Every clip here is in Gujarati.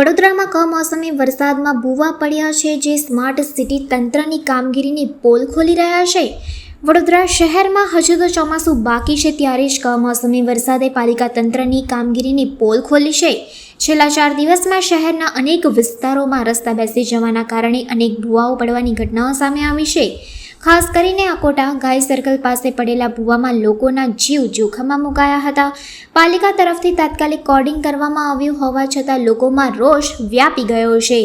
વડોદરામાં કમોસમી વરસાદમાં ભૂવા પડ્યા છે, જે સ્માર્ટ સિટી તંત્રની કામગીરીની પોલ ખોલી રહ્યા છે. વડોદરા શહેરમાં હજુ તો ચોમાસું બાકી છે, ત્યારે જ કમોસમી વરસાદે પાલિકા તંત્રની કામગીરીની પોલ ખોલી છે. છેલ્લા ચાર દિવસમાં શહેરના અનેક વિસ્તારોમાં રસ્તા બેસી જવાના કારણે અનેક ભૂવાઓ પડવાની ઘટનાઓ સામે આવી છે. ખાસ કરીને અકોટા ગાય સર્કલ પાસે પડેલા ભૂવામાં લોકોના જીવ જોખમમાં મુકાયા હતા. પાલિકા તરફથી તાત્કાલિક કોડિંગ કરવામાં આવ્યું હોવા છતાં લોકોમાં રોષ વ્યાપી ગયો છે.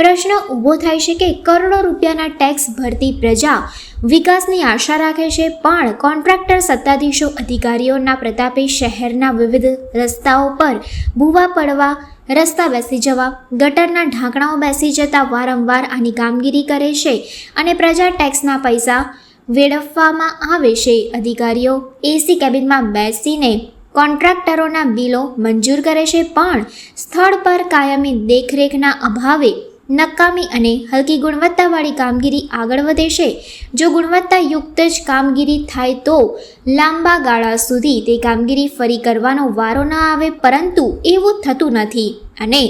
પ્રશ્ન ઊભો થાય છે કે કરોડો રૂપિયાના ટેક્સ ભરતી પ્રજા વિકાસની આશા રાખે છે, પણ કોન્ટ્રાક્ટર સત્તાધીશો, અધિકારીઓના પ્રતાપે શહેરના વિવિધ રસ્તાઓ પર ભૂવા પડવા, રસ્તા બેસી જવા, ગટરના ઢાંકણાઓ બેસી જતા વારંવાર આની કામગીરી કરે છે અને પ્રજા ટેક્સના પૈસા વેડફવામાં આવે છે. અધિકારીઓ એસી કેબિનમાં બેસીને કોન્ટ્રાક્ટરોના બિલો મંજૂર કરે છે, પણ સ્થળ પર કાયમી દેખરેખના અભાવે નકામી અને હલકી ગુણવત્તાવાળી કામગીરી આગળ વધે છે. જો ગુણવત્તાયુક્ત જ કામગીરી થાય તો લાંબા ગાળા સુધી તે કામગીરી ફરી કરવાનો વારો ન આવે, પરંતુ એવું થતું નથી. અને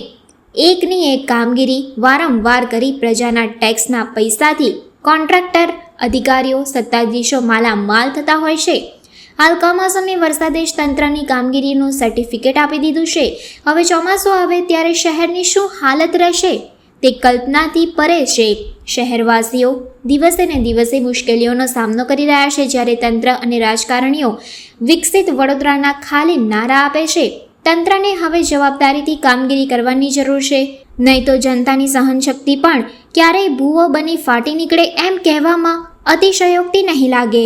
એકની એક કામગીરી વારંવાર કરી પ્રજાના ટેક્સના પૈસાથી કોન્ટ્રાક્ટર, અધિકારીઓ, સત્તાધીશો માલામાલ થતા હોય છે. હાલ કમોસમી વરસાદે જ તંત્રની કામગીરીનું સર્ટિફિકેટ આપી દીધું છે. હવે ચોમાસું આવે ત્યારે શહેરની શું હાલત રહેશે? તે કલ્પનાથી પરે છે. શહેરવાસીઓ દિવસે ને દિવસે મુશ્કેલીઓનો સામનો કરી રહ્યા છે. જ્યારે તંત્ર અને રાજકારણીઓ વિકસિત વડોદરાના ખાલી નારા આપે છે, તંત્રને હવે જવાબદારીથી કામગીરી કરવાની જરૂર છે. નહીં તો જનતાની સહનશક્તિ પણ ક્યારેય ભૂવો બની ફાટી નીકળે એમ કહેવામાં અતિશયોક્તિ નહીં લાગે.